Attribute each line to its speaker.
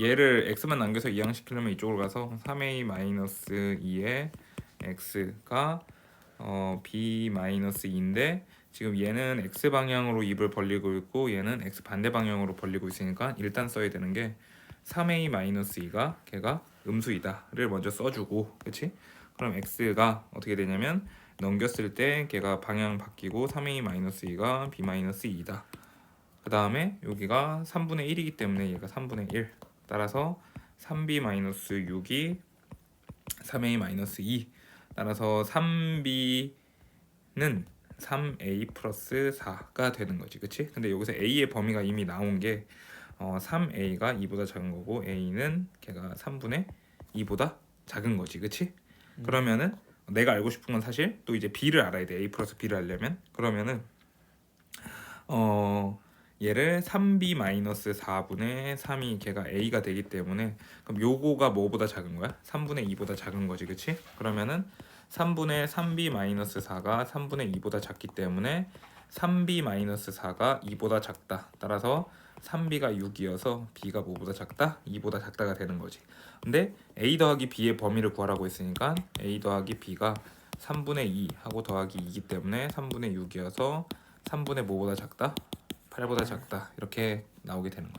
Speaker 1: 얘를 x만 남겨서 이항시키려면 이쪽으로 가서 3a 2에 x가 어, b 2인데 지금 얘는 x 방향으로 입을 벌리고 있고 얘는 x 반대 방향으로 벌리고 있으니까 일단 써야 되는 게 3a 2가 걔가 음수이다를 먼저 써주고 그치? 그럼 x가 어떻게 되냐면 넘겼을 때 걔가 방향 바뀌고 3a 2가 b 2이다 그 다음에 여기가 3분의 1이기 때문에 얘가 3분의 1 따라서 3b 6이 3a 2 따라서 3b는 3a 플러스 4가 되는 거지 그치? 근데 여기서 a의 범위가 이미 나온 게 어, 3a가 2보다 작은 거고 a는 걔가 3분의 2보다 작은 거지 그치? 그러면은 내가 알고 싶은 건 사실 또 이제 b를 알아야 돼 a 플러스 b를 알려면 그러면은 어 얘를 3b 마이너스 4분의 3이 걔가 a가 되기 때문에 그럼 요거가 뭐보다 작은 거야? 3분의 2보다 작은 거지 그치? 그러면은 3분의 3b 마이너스 4가 3분의 2보다 작기 때문에 3b 마이너스 4가 2보다 작다 따라서 3b가 6이어서 b가 뭐보다 작다? 2보다 작다가 되는 거지 근데 a 더하기 b의 범위를 구하라고 했으니까 a 더하기 b가 3분의 2 하고 더하기 2이기 때문에 3분의 6이어서 3분의 뭐보다 작다? 8보다 작다. 이렇게 나오게 되는 거지